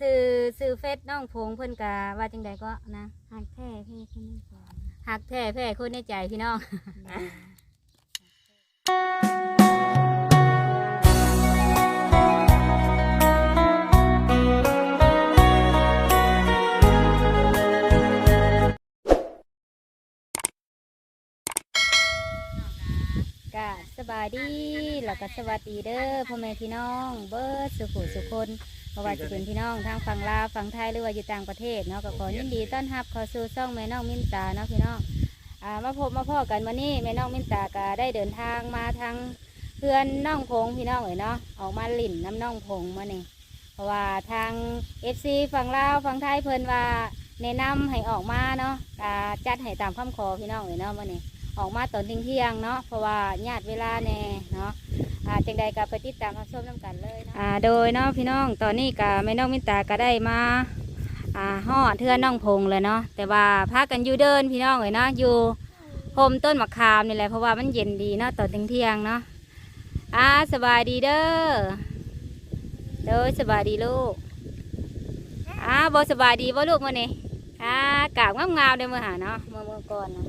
ซื้อซื้อเฟซน้องพงเพิ่นกะว่าจังใดก็นะหักแท้พี่คนนี้ก่อนหักแท้แพ้คนในใจพี่น้อง กะสบายดีแล้วก็สวัสดีเด้อพ่อแม่พี่น้อง เบิร์ดสุขุสุคน เพราะว่าจะเป็นพี่น้องทางฝั่งลาวฝั่งไทยหรือว่าอยู่ต่างประเทศเนาะก็ขอยินดีต้อนรับเข้าสู่ช่องแม่น้องมินตาเนาะพี่น้องอ่ามาพบมาพ่อกันวันนี้แม่น้องมินตาก็ได้เดินทางมาทางเพื่อนน้องพงพี่น้องเอ๋ยเนาะออกมาหลิ่นน้ำน้องพงมานี่เพราะว่าทางเอฟซีฝั่งลาวฝั่งไทยเพิ่นว่าแนะนำให้ออกมาเนาะอ่าจัดให้ตามคำขอพี่น้องเอ๋ยเนาะมานี่ ออกมาตอนเที่ยงๆเนาะเพราะว่าญาติเวลาแน่เนาะอ่าจังใดก็ไปติดตามรับชมน้ำกันเลยเนาะอ่าโดยเนาะพี่น้องตอนนี้ก็แม่น้องมินตาก็ได้มาอ่าห่อดเทือนน้องพงเลยเนาะแต่ว่าพากันอยู่เดินพี่น้องเลยเนาะอยู่โฮมต้นมะขามนี่แหละเพราะว่ามันเย็นดีเนาะตอนเที่ยงๆเนาะอ่าสบายดีเด้อโดยสบายดีลูกอ่าบสบายดีบ่ลูกมื่อนี้อ่ากาบงามๆเด้อมื่อหาเนาะเมื่อเมื่อก่อนเนาะ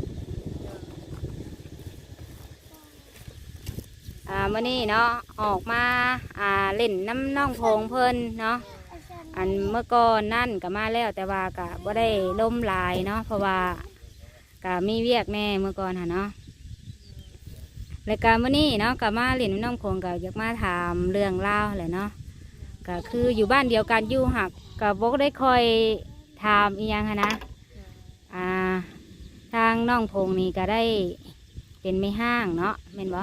อ่ามื่อนี้เนาะออกมาอ่าเล่นน้ำน้องโพงเพิ่นเนาะอันเมื่อก่อนนั่นก็มาแล้วแต่ว่ากะบ่ได้ล่มลายเนาะเพราะว่ากะมีเวียกแน่เมื่อก่อนหะเนาะรายการมื่อนี้เนาะก็มาเล่นน้ำน้องพงก็อยากมาถามเรื่องเล่าวแหละเนาะก็คืออยู่บ้านเดียวกันอยู่หักกับบกได้คอยถามอีหยังหั้นะอ่าทางน้องพงนี่ก็ได้เป็นไม่ห้างเนาะเม็นบ่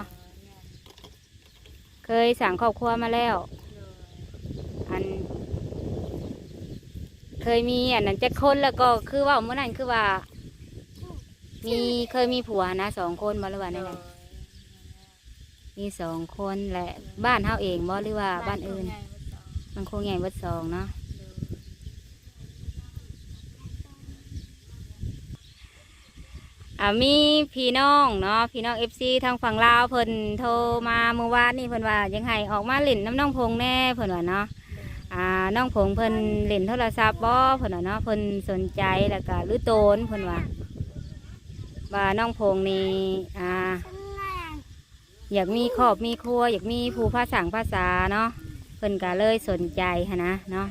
เคยสั่งครอบครัวมาแล้ว อัน เคยมีอันนั้นจะคนแล้วก็คือว่าเมื่อนั้นคือว่า มีเคยมีผัวนะสองคนบ่หรือว่าไงมีสองคนแหละบ้านเฮาเองบ่หรือว่าบ้านอื่น มันคงใหญ่เบิดสองเนาะ อ่ามีพี่น้องเนาะพี่น้องเอฟซีทางฝั่งลาวเพิ่นโทรมาเมื่อวานนี่เพิ่นว่ายังไงออกมาเล่นน้ำน้องพงแน่เพิ่นว่าเนาะอ่าน้องพงเพิ่นเล่นโทรศัพท์บ่เพิ่นว่าเนาะเพิ่นสนใจแล้วก็หรือโตนเพิ่นว่าว่าน้องพงนี่อ่า อยากมีครอบมีครัว อยากมีผู้ภาษาภาษาเนาะเพิ่นก็เลยสนใจหั้นนะเนาะ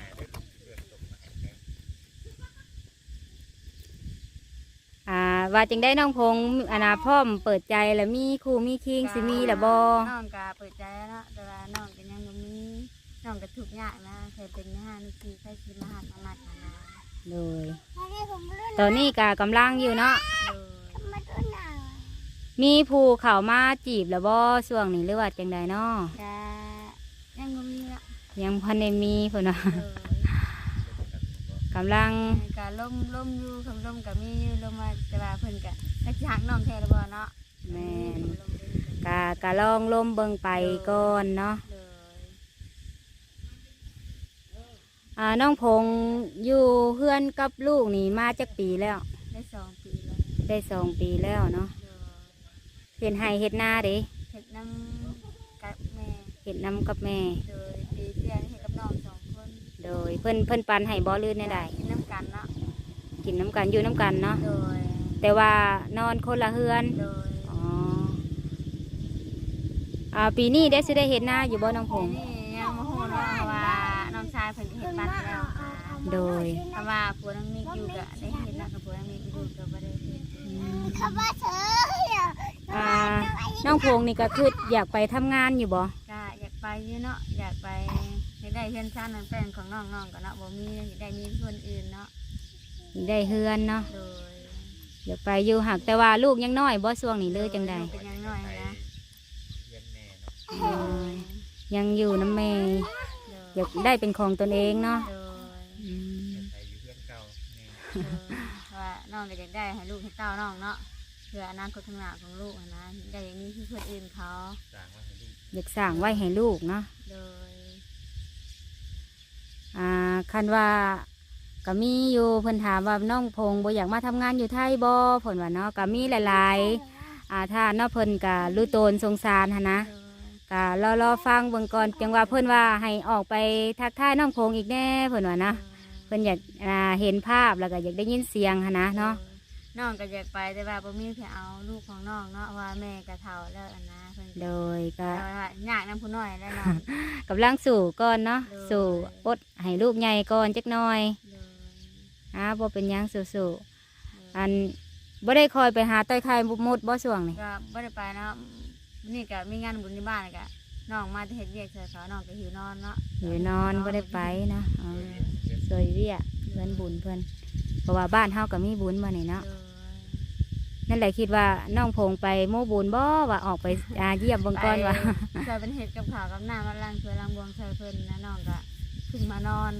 อ่า ว่าจึงได้น้องพงอนาพร้อมเปิดใจแล้วมีครูมีคิงสิมีละบอน้องก็เปิดใจแล้วเนาะแต่ว่าน้องก็ยังบ่มีน้องก็ทุกข์ยากนะเคยเป็นแม่ห้านี่คือใครสิมาหามามัดมานาเลยตอนนี้ก็กำลังอยู่เนาะเออมีผู้เข้ามาจีบละบอช่วงนี้หรือว่าจังใดเนาะก็ยังบ่มีละยังพันได้มีเพิ่นว่าเออ กำลังก็ล่มล่มอยู่คำล่มก็มีอยู่ลมมาแต่ว่าเพิ่นก็นักสิหักน้องแท้แล้วบ่เนาะแม่นคำล่มเพิ่นก็กะกะลองลมเบิงไปก่อนเนาะเลยอ่าน้องพงอยู่เพื่อนกับลูกนี่มาจักปีแล้ว ได้สองปีแล้วได้สองปีแล้วเนาะเลยเห็นให้เห็ดนาเด้เฮ็ดน้ำกับแม่เห็ดน้ำกับแม่โดยปีเที่ยง โดยเพิ่นเพิ่นปันให้บ่ลื่นได้ใดกินน้ำกันเนาะกินน้ำกันอยู่น้ำกันเนาะโดยแต่ว่านอนคนละเฮือนโดยอ๋ออ่าปีนี้ได้สิได้เห็ดนาอยู่บ่น้องพงนี่ยังโมโหเนาะเพราะว่าน้องชายเพิ่นก็เฮ็ดบ้านแล้วค่ะโดยเพราะว่าผัวน้องมิกอยู่ก็ได้เฮ็ดแล้วกับผัวน้องมิกอยู่ก็บ่ได้เฮ็ดอืมอ่าน้องพงนี่ก็คืออยากไปทำงานอยู่บ่ก็อยากไปอยู่เนาะอยากไปอยาก ได้เพื่อนชาตินั่นแป้งของน้องๆก็เนาะบ่มีอยากได้มีคนอื่นเนาะอยากได้เฮือนเนาะโดยอยากไปอยู่หักแต่ว่าลูกยังน้อยบ่ช่วงนี้เลยจังใดเป็นยังน้อยนะเออยังอยู่น้ำแม่โดอยากได้เป็นของตนเองเนาะโดยอืมเออว่าน้องก็อยากได้ให้ลูกให้เต้าน้องเนาะเพื่ออนาคตข้างหน้าของลูกอะนะได้อย่างนี้คือคนอื่นเขาอยากสร้างไว้ให้ลูกเนาะโดย อ่าคันว่าก็มีอยู่เพิ่นถามว่าน้องพงบ่อยากมาทำงานอยู่ไทยบ่เพิ่นว่าเนาะก็มีหลายๆอ่าถ้าเนาะเพิ่นก็รู้ตนสงสารหันนะโดยกะรอรอฟังเบิ่งก่อนจังว่าเพิ่นว่าให้ออกไปทักทายน้องพงอีกแน่เพิ่นว่านะเพิ่นอยากอ่าเห็นภาพแล้วก็อยากได้ยินเสียงหั้นนะเนาะ น้องก็อยากไปแต่ว่าบ่มีเพื่อเอาลูกของน้องเนาะว่าแม่ก็เฒ่าแล้วอันนะเพิ่นโดยก็แต่ว่ายากนํผู้น้อยแล้วน้อง กำลังสู่ก่อนเนาะโดย สู่อดให้ลูกใหญ่ก่อนจักหน่อยเลยอ่าบ่เป็นหยังสู่ๆอันบ่ได้คอยไปหาต้อยไข่มุดบ่ช่วงนี่ก็บ่ได้ไปเนาะนี่ก็มีงานบุญในบ้านก็น้องมาจะเฮ็ดเวียกเสยเขาน้องก็หิวนอนเนาะอยู่นอนบ่ได้ไปเนาะอ๋อสวยเวียเพิ่นบุญเพิ่นเพราะว่าบ้านเฮาก็มีบุญมานี่เนาะเลย นั่นแหละคิดว่าน้องพงไปโมบุญบ่ว่าออกไปอาเยี่ยมเบิ่งก่อนว่าไปใส่เป็นเห็ดกับขาวกับน้ำมาล้างถ้วยล้างบวงใส่เพิ่นนะน้องก็ขึ้นมานอน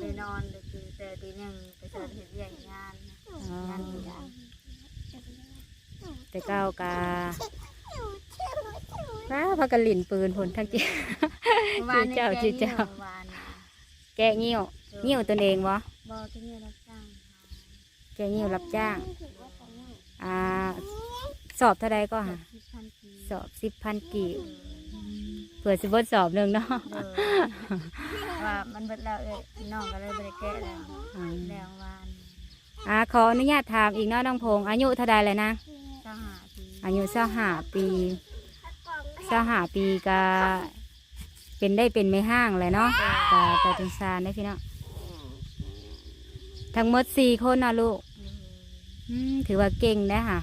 ไปนอนก็คือต่ตีหนึ่งไปใส่เห็ดเวียกงานงานทุกอย่างแต่เก้ากาว้าพักกันลิ่นปืนผลทั้งจีชื่อเจ้าแกชื่อเจ้าเมื่อวานน่ะแกะงิ้วงิ้วตนเองบ่บ่ที่นี่รับจ้างแกะงิ้วรับจ้าง อ่าสอบเท่าใดก็หาสิบพันกีสอบสิบพันกีบเผื่อสิบทสอบหนึ่งเนาะเลยว่ามันเบิดแล้วเอ้ยน้องก็เลยบ่ได้แกะแล้วอืมแล้ววานอ่าขออนุญาตถามอีกเนาะน้องพงอายุเท่าใดเลยนะเจ้าหาทีอายุเศร้าหาปีเศร้าหาปีก็เป็นได้เป็นไม่ห้างเลยเนาะก็ไปถึงซานได้พี่เนาะทั้งหมดสี่คนนะลูกอืม ถือว่าเก่งนะค่ะ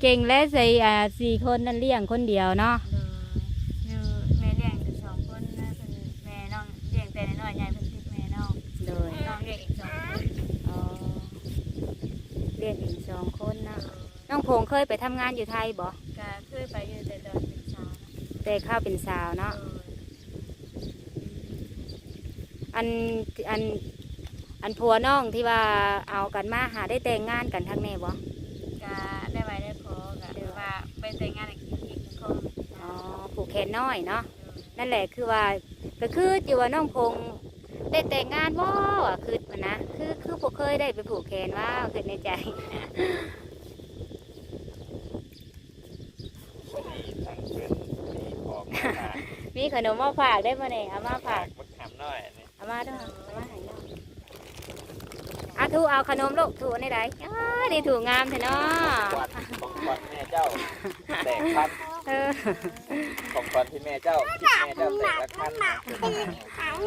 เก่งและใส่อ่าสี่คนนั่นเลี้ยงคนเดียวเนาะเลยอยู่แม่เลี้ยงอยู่สองคนนะเพิ่นแม่น้องเลี้ยงแต่น้อยๆใหญ่เพิ่นติดแม่น้องโดยน้องเลี้ยงอีกสองคนอ๋อเลี้ยงอีกสองคนนะน้องพงเคยไปทำงานอยู่ไทยบ่ก็เคยไปอยู่แต่ตอนเป็นสาวนะแต่เข้าวเป็นสาวเนาะเอออันอัน อันผัวน้องที่ว่าเอากันมาหาได้แต่งงานกันทั้งแน่บ่ก็ได้ไว้ได้ขอก็คือว่าไปแต่งงานอีกทีอีกคนอ๋อผูกแขนน้อยเนาะนั่นแหละคือว่าก็คือจิว่าน้องพงได้แต่งงานบ่อะคือมันนะคือคือบ่เคยได้ไปผูกแขนว่าคือในใจพอดีทางเพื่อนมีของมาฝากมีขนมมาฝากได้บ่เนี่ยเอามาฝากมะขามน้อยนี่เอามาด้วยเอามาให้ น้องอาถูเอาขนมลูกถูในใดอ้านี่ถูงามแท้เนาะขวัญของขวัญแม่เจ้าแตกพันเออของขวัญที่แม่เจ้าที่แม่เจ้าแตกละพัน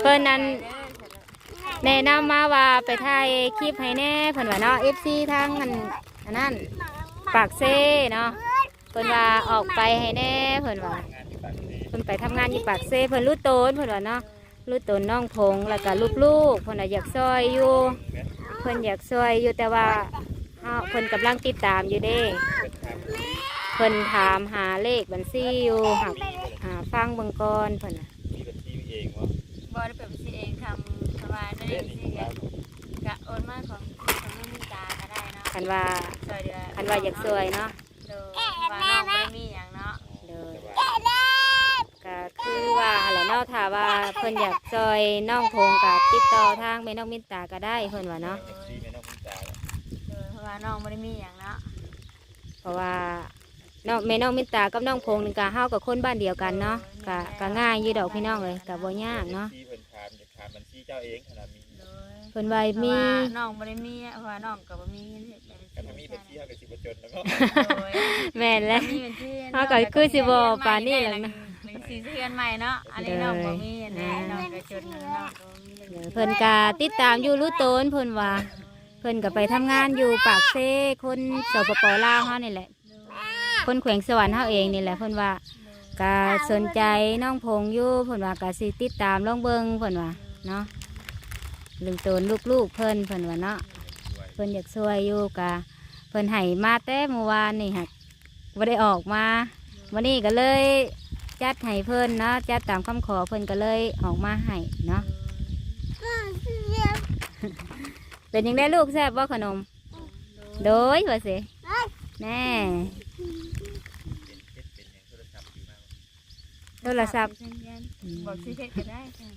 เพิ่นนั้นแนะนำมาว่าไปถ่ายคลิปให้แน่เพิ่นว่าเนาะ FC ทางอันอันนั้นปากเซ่เนาะเพิ่นว่าออกไปให้แน่เพิ่นว่างานที่ปากนี้เพิ่นไปทำงานอยู่ปากเซ่เพิ่นรู้โตนเพิ่นว่าเนาะรู้โตนน้องพงแล้วก็ลูกๆเพิ่นน่ะอยากซอยอยู่ เพิ่นอยากซอยอยู่แต่ว่าเฮาเพิ่นกำลังติดตามอยู่เด้เพิ่นทำเพิ่นถามหาเลขบัญชีอยู่หักหาฟังเบิ่งก่อนเพิ่นน่ะมีบัญชีเองวะบ่ได้เป็นสิเองทำสบายได้เรีเอยนงอีสิกแล้วก็โอนมาของของลูกมีตาก็ได้เนาะคันว่าซอยเดือคันว่าอยากซอยเนาะโดยว่าน้องบ่ได้มีหยังเนาะเด้อแต่ว่า ก็คือว่าอะไรเนาะถ้าว่าเพิ่นอยากซอยน้องพงกับติดต่อทางแม่น้องมินตาก็ได้เพิ่นว่าเนาะบัญชีแม่น้องมุตาโดยเพราะว่าน้องบ่ได้มีหยังเนาะเพราะว่าน้องแม่น้องมินตากับน้องพงนี่ก็เฮากับคนบ้านเดียวกันเนาะก็ก็ง่ายอยู่ดอกพี่น้องเลยก็บ่ยากเนาะบัญชีเพิ่นถามจะถามบัญชีเจ้าเองขนาดมีโดยเพิ่นว่าเพราะมีว่าน้องบ่ได้มีเพราะว่าน้องก็บ่มีเงินเฮ็ดแบบกันถ้ามีบัญชีเฮาก็สิบ่จนแล้วก็โดยแม่นแล้ว มีบัญชีเขาก็คือสิบ่ปานนี้แหละนะ หนึ่งสี่เดือนใหม่เนาะ อันนี้น้องบ่มีนะน้องก็จนน้องก็บ่มีเดี๋ยวเพิ่นก็ติดตามอยู่รู้โตนเพิ่นว่า เพิ่นก็ไปทำงานอยู่ปากเซ่คนสปปลาวเฮานี่แหละ คนแขวงสวรรค์เฮาเองนี่แหละเพิ่นว่าก็สนใจน้องพงอยู่เพิ่นว่าก็สิติดตามลองเบิ่งเพิ่นว่าเนาะเรื่องโตนลูกๆเพิ่นเพิ่นว่าเนาะเพิ่นอยากช่วยอยู่กะเพิ่นให้มาแต่เมื่อวานนี่หักบ่ได้ออกมาวันนี้ก็เลย จัดให้เพิ่นเนาะจัดตามคำขอเพิ่นก็เลยออกมาให้เนาะเป็นยังได้ลูกแซ่บบ่ขนม โดยว่าสิแน่เป็นเป็นอย่างโทรศัพท์อยู่มาโทรศัพท์บอกซื้อเพชรก็ได้ค่ะ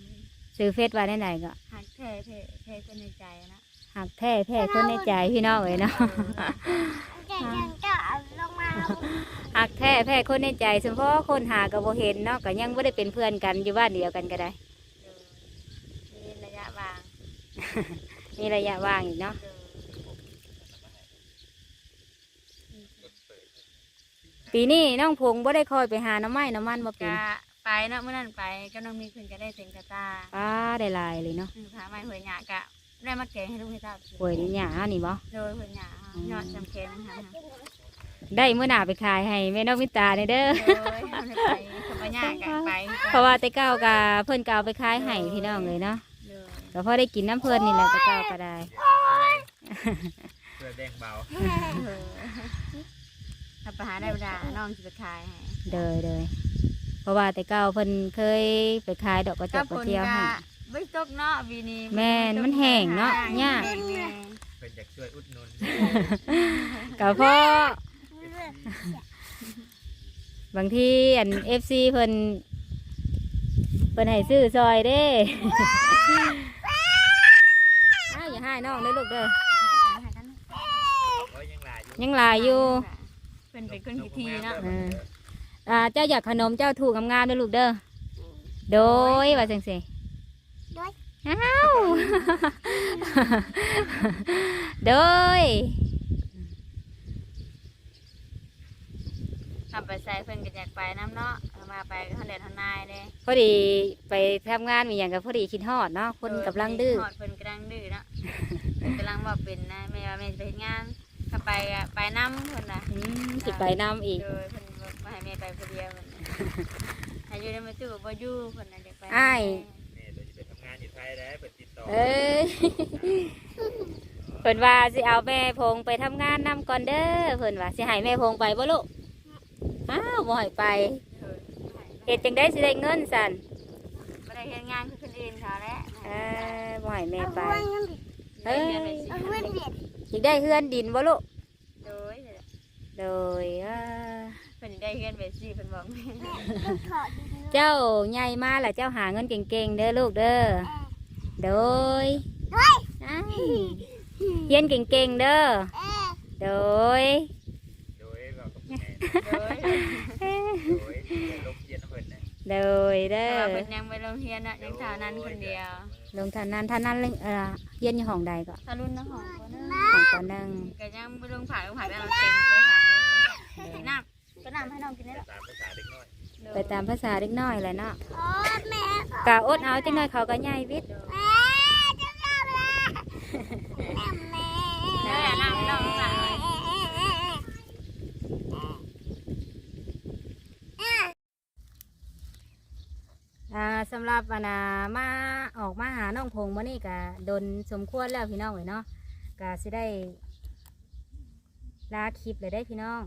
ซื้อเฟซว่าได้ไหนก็หักแท้แท้แท้คนในใจนะหักแท้แท้คนในใจพี่น้องเลยเนาะ หัหักแท้แพ้คนในใจเฉพาะคนหาก็บ่เห็นเนาะก็ยังบ่ได้เป็นเพื่อนกันอยู่บ้านเดียวกันก็ได้ มีระยะบาง มีระยะว่างอีกเนาะปีนี้น้องพงบ่ได้คอยไปหาน้ำไม้น้ำมันมาปีกะไปเนาะเมื่อนั้นไปก็น้องมีเพิ่นก็ได้เต็งกระตาป้าได้หลายเลยเนาะอือพาไม้หวยหยากะได้มาแกงให้ลูกให้เต้ากินป่วยนี่หยานี่บ่โดยหวยหยาค่ะยอดจำแกงนะคะ ได้เมื่อหน้าไปขายให้แม่น้องมิตาเด้อเด้อ โดยทำให้ไปทำไปยากะไปเพราะว่าแต่เก้าก็เพิ่นก็เอาไปขายให้พี่น้องเลยเนาะโดยก็พอได้กินน้ำเพิ่นนี่แหละแต่เก้าก็ได้ เพื่อแดงเบาเออถ้าไปหาได้เวลาน้องจะไปขายให้เดยเดยเพราะว่าแต่เก้าเพิ่นเคยไปขายดอกกระจก็กผกระลเจียวกะให้ ไม่ตกเนาะวีนี้แม่นมันแห้งเนาะยากแห้งแม่เพื่อนอยากช่วยอุดหนุนก็เพราะ บางทีอันเอฟซีเพิ่นเพิ่นให้ซื้อซอยเด้อ้าวอย่าให้น้องเด้อลูกเด้อโอ้ยยังหลายอยู่ยังหลายอยู่เป็นเป็นคนพิธีเนาะเอออ่าเจ้าอยากขนมเจ้าถูกงามๆเด้อลูกเด้อโดยว่าจังซี่อ้าวโดย ทำไปใส่เพิ่นก็อยากไปน้ำเนาะเอามาไปทันเด็ดทันนายเลยพอดีไปทำงานมีอย่างกับพอดีคิดฮอดเนาะคนกำลังดื้อหอดเพิ่นกำลังดื้อเนาะเพิ่นกำลังบอกเป็นนะแม่ว่าแม่จะไปเฮ็ดงานถ้าไปก็ไปน้ำเพิ่นน่ะอืมสิไปนำอีก โดยเพิ่นบอกว่าให้แม่ไปคนเดียวเพิ่นน่ะให้อยู่ในมือตู้บ่อยู่เพิ่นน่ะอยากไปอ้าย แม่เราจะไปทำงานอยู่ไทยแล้วเปิดติดต่อเอ้ยเพิ่นว่าสิเอาแม่พงไปทำงานนำก่อนเด้อเพิ่นว่าสิให้แม่พงไปบ่ลูก อ้าวบ่ให้ไปเออเฮ็ดจังได้สิได้เงินสั่นบ่ได้เฮ็ดงานคือคนอื่นเขาแหละเออบ่ให้แม่ไปเอ้ยเรียนไปสิสิได้เฮือนดินบ่ลูกโดยโดยเอ้อเพิ่นได้เรียนไปสิเพิ่นบอกแม่เจ้าใหญ่มาแล้วเจ้าหาเงินเก่งๆเด้อลูกเด้อโดยอ้ายเรียนเก่งๆเด้อโดย โดยเรากับแม่ โดยโดยลมเย็นน้ำเพิ่นนะโดยเด้แต่อว่าเพิ่นยังไปโรงเรียนน่ะยังเท่านั้นคนเดียวลงทานนั้นทานนั้นเลยเออเรียนอยู่ห้องใดก็ถ้ารุ่นน้องของคนนึงห้องปหนึ่งก็ยังไปลงผ่าลงผ่าแล้วเราเต็มไปผ่าเลยน้ำก็น้ำให้น้องกินได้แล้วตามภาษาเด็กน้อยไปตามภาษาเล็กน้อยแหละเนาะกะอดเอาจังน้อยเขาก็ใหญ่วิทย์ แม่น้ำให้น้องหลัง อ่าับวานามาออกมาหาน้องพงมื่อนี้กะโดนสมควรแล้วพี่น้องเลยเนาะกะสิได้ลาคลิปเลยได้พี่น้อง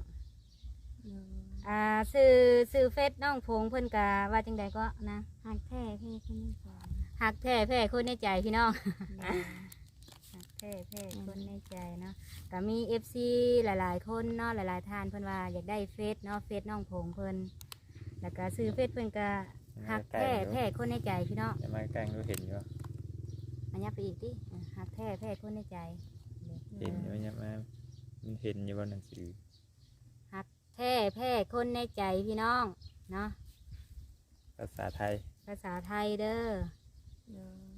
อ่าซื้อซื้อเฟซน้องพงเพิ่นกะว่าจังใดก็นะหักแท้พี่คนนี้ก่อนหักแท้แพ้คนในใจพี่น้องหักแท้แพ้คนในใจเนาะก็มีเอฟซีหลาย ๆ คนเนาะหลาย ๆท่านเพิ่นว่าอยากได้เฟซเนาะเฟซน้องพงเพิ่นแล้วก็ซื้อเฟซเพิ่นก็ หักแท้แพ้คนในใจพี่น้องจะมาแกล้งดูเห็นอยู่อันนี้ไปอีกดิอะหักแท้แพ้คนในใจ เห็นอยู่เนี่ยมามันเห็นอยู่บนหนังสือแท้แพ้คนในใจพี่น้องเนาะภาษาไทย ภาษาไทยเด้อ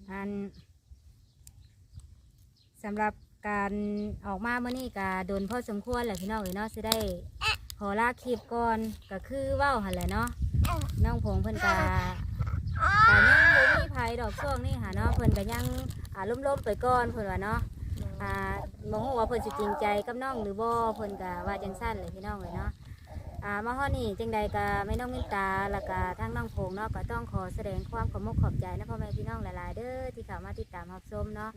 อันสำหรับการออกมาเมื่อนี้ก็โดนพอสมควรแหละพี่น้องเลยเนาะสิได้ขอลากคลิปก่อนก็คือเว้าหันแหละเนาะ น้องพงเพิ่นกาแต่ยังบ่มีภัยดอกช่วงนี้ค่ะเนาะเพิ่นก็ยังอ่าล้มๆไปก่อนเพิ่นว่าเนาะอ่าบ่ฮู้ว่าเพิ่นสิจริงใจกับน้องหรือบ่เพิ่นก็ว่าจังซั่นเลยพี่น้องเลยเนาะอ่ามาฮอดนี่จังใดก็ไม่น้องมินตาแล้วก็ทางน้องพงเนาะก็ต้องขอแสดงความขอบมกขอบใจนะพ่อแม่พี่น้องหลายๆเด้อที่เข้ามาติดตามรับชมเนาะ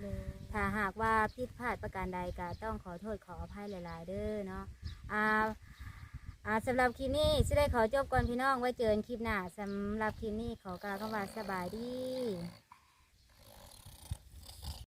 ถ้าหากว่าผิดพลาดประการใดก็ต้องขอโทษขออภัยหลาย ๆ เด้อเนาะอ่า อ่าสำหรับคลิปนี้สิได้ขอจบก่อนพี่น้องไว้เจอกันคลิปหน้าสำหรับคลิปนี้ขอกล่าวคำว่าสบายดี